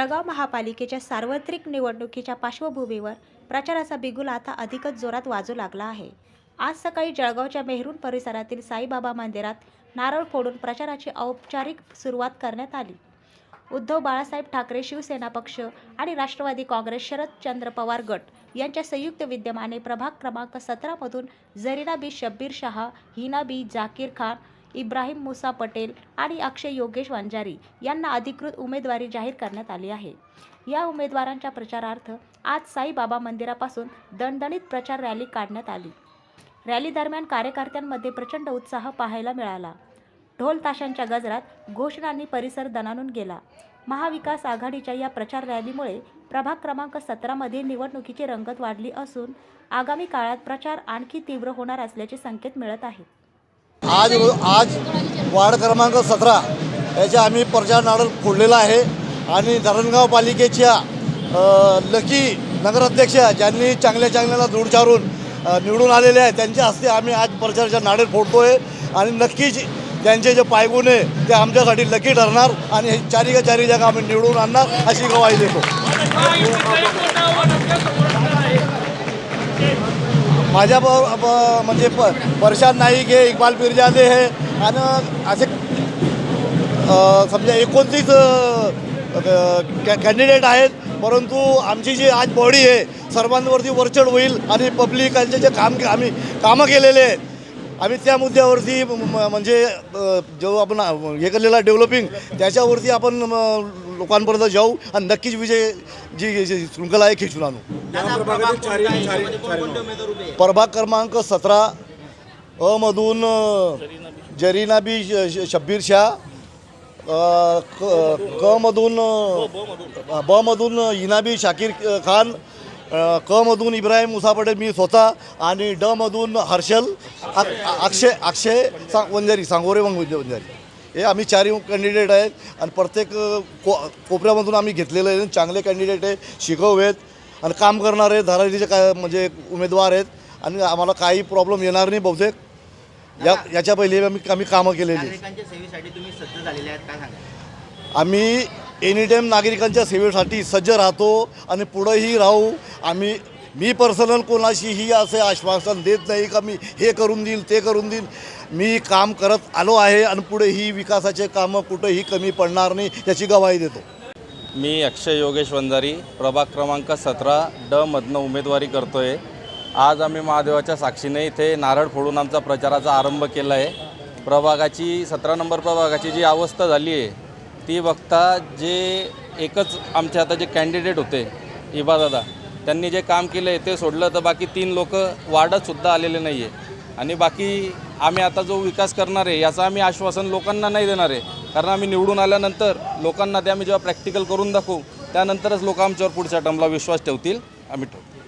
जळगाव महापालिकेच्या सार्वत्रिक निवडणुकीच्या पार्श्वभूमीवर प्रचाराचा बिगुल आता अधिकच जोरात वाजू लागला आहे. आज सकाळी जळगावच्या मेहरून परिसरातील साईबाबा मंदिरात नारळ फोडून प्रचाराची औपचारिक सुरुवात करण्यात आली. उद्धव बाळासाहेब ठाकरे शिवसेना पक्ष आणि राष्ट्रवादी काँग्रेस शरदचंद्र पवार गट यांच्या संयुक्त विद्यमाने प्रभाग क्रमांक सतरामधून जरीना बी शब्बीर शहा हिना बी जाकीर खान इब्राहिम मुसा पटेल आणि अक्षय योगेश वांजारी यांना अधिकृत उमेदवारी जाहीर करण्यात आली आहे. या उमेदवारांच्या प्रचारार्थ आज साईबाबा मंदिरापासून दणदणीत प्रचार रॅली काढण्यात आली. रॅली दरम्यान कार्यकर्त्यांमध्ये प्रचंड उत्साह पाहायला मिळाला. ढोल ताशांच्या गजरात घोषणांनी परिसर दणानून गेला. महाविकास आघाडीच्या या प्रचार रॅलीमुळे प्रभाग क्रमांक सतरामध्ये निवडणुकीची रंगत वाढली असून आगामी काळात प्रचार आणखी तीव्र होणार असल्याचे संकेत मिळत आहेत आज आज वार्ड क्रमांक सतरा याच्या आम्ही प्रचार नारळ फोडलेला आहे. आणि धरणगाव पालिकेच्या लकी नगराध्यक्ष ज्यांनी चांगल्या चांगल्याला दूर चारून निवडून आलेले आहेत त्यांच्या हस्ते आम्ही आज प्रचाराच्या फोडतो फोडतोय. आणि नक्कीच त्यांचे जे पायगुण आहे ते आमच्यासाठी लकी ठरणार आणि हे चारी का चारी जागा आम्ही निवडून आणणार अशी गवाही देतो. माझ्या ब म्हणजे प परशाद नाईक हे इक्बाल पिरजादे हे. आणि असे समजा एकोणतीस कॅन्डिडेट आहेत. परंतु आमची जी आज बॉडी आहे सर्वांवरती वरचढ होईल आणि पब्लिकांचे जे काम आम्ही कामं केलेले आहेत आम्ही त्या मुद्द्यावरती म- म्हणजे जो आपण हे केलेला डेव्हलपिंग त्याच्यावरती आपण लोकांपर्यंत जाऊ आणि नक्कीच विजय जी शृंखला आहे खेचून आणू. प्रभाग क्रमांक सतरा अमधून अ, जरीना बी श- शब्बीर शाह क क मधून ब मधून इनाबी शाकीर खान क मधून इब्राहिम मुसा पटेल मी स्वतः आणि ड मधून हर्षल अक्षय अक्षय सा वंजारी सांगोरे मग वंजारी. हे आम्ही चारही कॅन्डिडेट आहेत आणि प्रत्येक को कोपऱ्यामधून आम्ही घेतलेलं आहे चांगले कॅन्डिडेट आहे शिकव आहेत आणि काम करणारे धराडीचे काय म्हणजे उमेदवार आहेत आणि आम्हाला काही प्रॉब्लेम येणार नाही बहुतेक. या याच्या पहिले आम्ही आम्ही कामं केलेली आहेत. नागरिकांच्या सेवेसाठी तुम्ही सज्ज झालेले आहेत काय सांगा आम्ही एनी टाईम नागरिकांच्या सेवेसाठी सज्ज राहतो आणि पुढंही राहू आम्ही मी पर्सनल कोणाशीही असे आश्वासन देत नाही का मी हे करून देईल ते करून देईल. मी काम करत आलो आहे आणि पुढे ही विकासाचे कामं कुठेही कमी पडणार नाही याची गवाही देतो. मी अक्षय योगेश वंजारी प्रभाग क्रमांक सतरा ड मधनं उमेदवारी करतोय. आज आम्ही महादेवाच्या साक्षीने इथे नारळ फोडून आमचा प्रचाराचा आरंभ केला आहे प्रभागाची सतरा नंबर प्रभागाची जी अवस्था झाली आहे ती बघता जे एकच आमचे आता जे कॅन्डिडेट होते इबादादा त्यांनी जे काम केलं आहे ते सोडलं तर बाकी तीन लोक वाढतसुद्धा आलेले नाही आहे आणि बाकी आम्ही आता जो विकास करणार आहे याचं आम्ही आश्वासन लोकांना नाही देणार आहे. कारण आम्ही निवडून आल्यानंतर लोकांना ते आम्ही जेव्हा प्रॅक्टिकल करून दाखवू त्यानंतरच लोक आमच्यावर पुढच्या टर्मला विश्वास ठेवतील आम्ही ठेवू